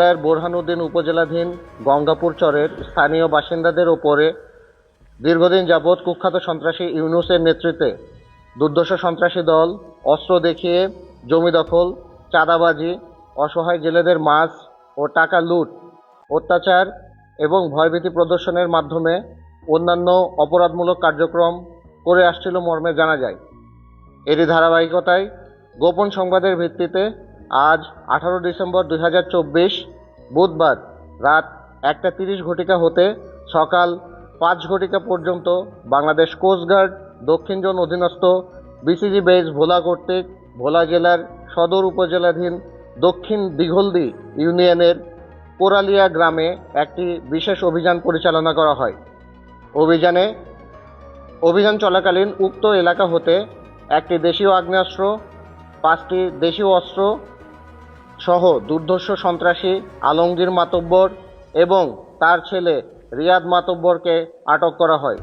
জেলার বোরহানুদ্দিন উপজেলাধীন গঙ্গাপুর চরের স্থানীয় বাসিন্দাদের ওপরে দীর্ঘদিন যাবৎ কুখ্যাত সন্ত্রাসী ইউনুসের নেতৃত্বে দুর্দশ সন্ত্রাসী দল অস্ত্র দেখিয়ে জমি দখল, চাঁদাবাজি, অসহায় জেলেদের মাছ ও টাকা লুট, অত্যাচার এবং ভয়ভীতি প্রদর্শনের মাধ্যমে অন্যান্য অপরাধমূলক কার্যক্রম করে আসছিল মর্মে জানা যায়। এরই ধারাবাহিকতায় গোপন সংবাদের ভিত্তিতে আজ আঠারো ডিসেম্বর দু হাজার চব্বিশ, বুধবার রাত একটা তিরিশ ঘটিকা হতে সকাল পাঁচ ঘটিকা পর্যন্ত বাংলাদেশ কোস্টগার্ড দক্ষিণ জোন অধীনস্থ বিসিজি বেস ভোলা কর্তৃক ভোলা জেলার সদর উপজেলাধীন দক্ষিণ দিঘলদি ইউনিয়নের কোরালিয়া গ্রামে একটি বিশেষ অভিযান পরিচালনা করা হয়। অভিযানে অভিযান চলাকালীন উক্ত এলাকা হতে একটি দেশীয় আগ্নেয়াস্ত্র, পাঁচটি দেশীয় অস্ত্র সহ দুর্ধর্ষ সন্ত্রাসী আলমগীর মাতব্বর এবং তার ছেলে রিয়াদ মাতব্বরকে আটক করা হয়।